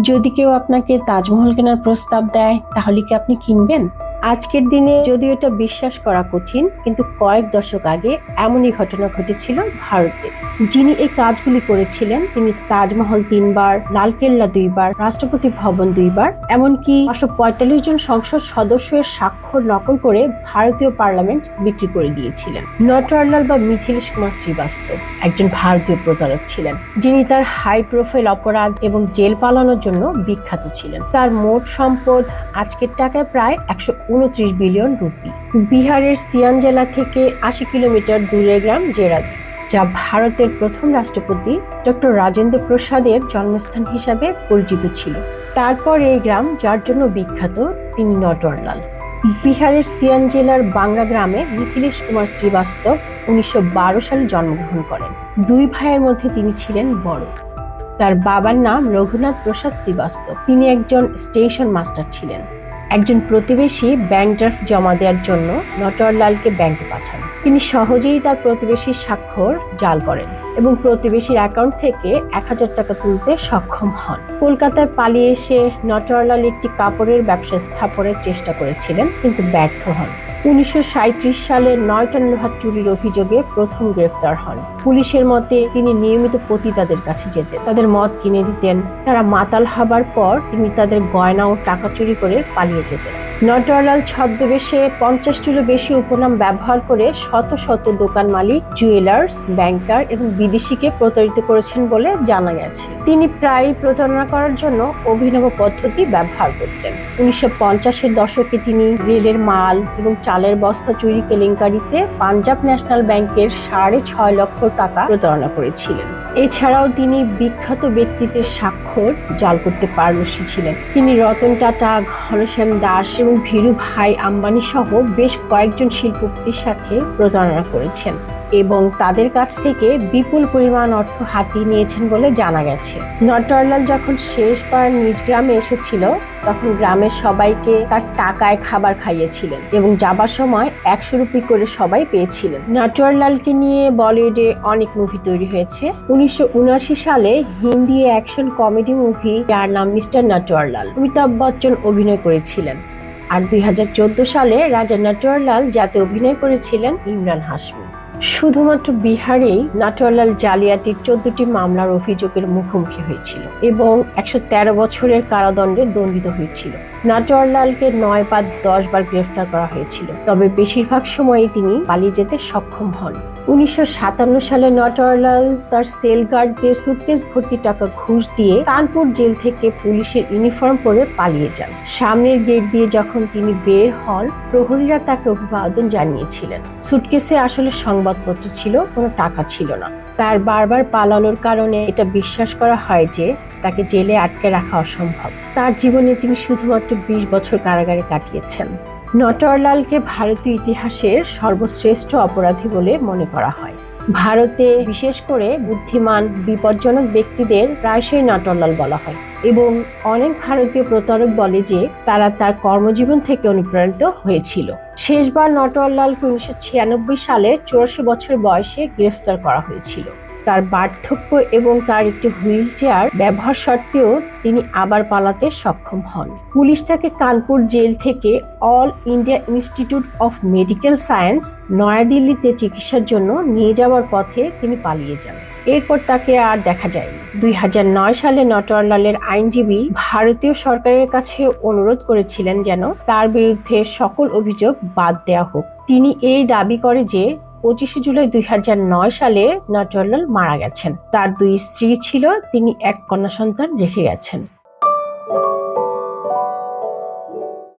যদি কেউ আপনাকে তাজমহল কেনার প্রস্তাব দেয় তাহলে কি আপনি কিনবেন? আজকের দিনে যদিও এটা বিশ্বাস করা কঠিন, কিন্তু কয়েক দশক আগে এমনই ঘটনা ঘটেছিল ভারতে। যিনি এই কাজগুলি করেছিলেন, তিনি তাজমহল তিনবার, লালকেল্লা দুইবার, রাষ্ট্রপতি ভবন দুইবার, এমনকি পাঁচশো পঁয়তাল্লিশ জন সংসদ সদস্যের স্বাক্ষর নকল করে ভারতীয় পার্লামেন্ট বিক্রি করে দিয়েছিলেন। নটরলাল বা মিথিলেশ কুমার শ্রীবাস্তব একজন ভারতীয় প্রতারক ছিলেন, যিনি তার হাই প্রোফাইল অপরাধ এবং জেল পালানোর জন্য বিখ্যাত ছিলেন। তার মোট সম্পদ আজকের টাকায় প্রায় একশো উনত্রিশ বিলিয়ন রুপি। বিহারের সিয়ান জেলা থেকে আশি কিলোমিটার দূরের গ্রাম জেরাদি যা ভারতের প্রথম রাষ্ট্রপতি ডক্টর রাজেন্দ্র প্রসাদের জন্মস্থান হিসাবে পরিচিত ছিল। তারপর এই গ্রাম, যার জন্য বিখ্যাত, তিনি নটরলাল। বিহারের সিয়ান জেলার বাংলা গ্রামে মিথিলেশ কুমার শ্রীবাস্তব উনিশশো বারো সালে জন্মগ্রহণ করেন। দুই ভাইয়ের মধ্যে তিনি ছিলেন বড়। তার বাবার নাম রঘুনাথ প্রসাদ শ্রীবাস্তব। তিনি একজন স্টেশন মাস্টার ছিলেন। একজন প্রতিবেশী ব্যাংক ড্রাফট জমা দেওয়ার জন্য নটরলালকে ব্যাংকে পাঠান। তিনি সহজেই তার প্রতিবেশীর স্বাক্ষর জাল করেন এবং প্রতিবেশীর অ্যাকাউন্ট থেকে এক হাজার টাকা তুলতে সক্ষম হন। কলকাতায় পালিয়ে এসে নটরলাল একটি কাপড়ের ব্যবসা স্থাপনের চেষ্টা করেছিলেন, কিন্তু ব্যর্থ হন। উনিশশো সাঁইত্রিশ সালে নয়টা লোহার চুরির অভিযোগে প্রথম গ্রেফতার হন। পুলিশের মতে তিনি নিয়মিত পতিতাদের কাছে যেতেন। তাদের মদ কিনে দিতেন। তারা মাতাল হবার পর তিনি তাদের গয়না ও টাকা চুরি করে পালিয়ে যেতেন। নটওয়ারলাল ছদ্মবেশে পঞ্চাশটিরও বেশি উপনাম ব্যবহার করে শত শত দোকান মালিক জুয়েলার্স ব্যাংকার এবং বিদেশিকে প্রতারিত করেছেন বলে জানা গেছে। তিনি প্রায়ই প্রতারণা করার জন্য অভিনব পদ্ধতি ব্যবহার করতেন। উনিশশো পঞ্চাশের দশকে তিনি রেলের মাল এবং চালের বস্তা চুরি কেলেঙ্কারিতে পাঞ্জাব ন্যাশনাল ব্যাংকের সাড়ে ছয় লক্ষ টাকা প্রতারণা করেছিলেন। এছাড়াও তিনি বিখ্যাত ব্যক্তিত্বের স্বাক্ষর জাল করতে পারদর্শী ছিলেন। তিনি রতন টাটা, ঘনশ্যাম দাস এবং ভীরু ভাই আম্বানি সহ বেশ কয়েকজন শিল্পপতির সাথে প্রতারণা করেছেন। এবং তাদের কাছ থেকে বিপুল পরিমাণ অর্থ হাতিয়ে নিয়েছেন বলে জানা গেছে। নটওয়ারলাল যখন শেষবার নিজ গ্রামে এসেছিল, তখন গ্রামের সবাইকে তার টাকায় খাবার খাইয়েছিলেন এবং যাবার সময় একশো রুপি করে সবাই পেয়েছিলেন। নটওয়ারলালকে নিয়ে বলিউডে অনেক মুভি তৈরি হয়েছে। উনিশশো উনআশি সালে হিন্দি অ্যাকশন কমেডি মুভি যার নাম মিস্টার নটওয়ারলাল অমিতাভ বচ্চন অভিনয় করেছিলেন। আর দুই হাজার চোদ্দ সালে রাজা নটওয়ারলাল যাতে অভিনয় করেছিলেন ইমরান হাসমি শুধুমাত্র বিহারেই নাটোয়ারলাল জালিয়াতির চোদ্দটি মামলার অভিযোগের মুখোমুখি হয়েছিল এবং একশো তেরো বছরের কারাদণ্ডে দণ্ডিত হয়েছিল। নাটোয়ারলালকে নয় বা দশ বার গ্রেফতার করা হয়েছিল, তবে বেশিরভাগ সময়ই তিনি পালিয়ে যেতে সক্ষম হন। উনিশশো সাতান্ন সালে নটওয়ারলাল তার সেল গার্ডদের সুটকেস ভর্তি টাকা ঘুষ দিয়ে কানপুর জেল থেকে পুলিশের ইউনিফর্ম পরে পালিয়ে যান। সামনের গেট দিয়ে যখন তিনি বের হন, প্রহরীরা তাকে অভিবাদন জানিয়েছিলেন। সুটকেসে আসলে সংবাদপত্র ছিল, কোনো টাকা ছিল না। তার বারবার পালানোর কারণে এটা বিশ্বাস করা হয় যে তাকে জেলে আটকে রাখা অসম্ভব। তার জীবনে তিনি শুধুমাত্র বিশ বছর কারাগারে কাটিয়েছেন। নটওয়ারলালকে ভারতীয় ইতিহাসের সর্বশ্রেষ্ঠ অপরাধী বলে মনে করা হয়। ভারতে বিশেষ করে বুদ্ধিমান, বিপজ্জনক ব্যক্তিদের প্রায়শই নটরলাল বলা হয় এবং অনেক ভারতীয় প্রতারক বলে যে তারা তার কর্মজীবন থেকে অনুপ্রাণিত হয়েছিল। শেষবার নটওয়ারলালকে উনিশশো সালে চৌরাশি বছর বয়সে গ্রেফতার করা হয়েছিল। তার বার্ধক্য এবং তার একটি হুইল চেয়ার ব্যবহার সত্ত্বেও তিনি আবার পালাতে সক্ষম হন। পুলিশ তাকে কানপুর জেল থেকে All India Institute of Medical Science নয়াদিল্লিতে চিকিৎসার জন্য নিয়ে যাওয়ার পথে তিনি পালিয়ে যান। এরপর তাকে আর দেখা যায়নি। দুই হাজার নয় সালে নটওয়ারলালের আইনজীবী ভারতীয় সরকারের কাছে অনুরোধ করেছিলেন যেন তার বিরুদ্ধে সকল অভিযোগ বাদ দেওয়া হোক। তিনি এই দাবি করে যে পঁচিশে জুলাই দুই হাজার নয় সালে নটরলাল মারা গেছেন। তার দুই স্ত্রী ছিল, তিনি এক কন্যা সন্তান রেখে গেছেন।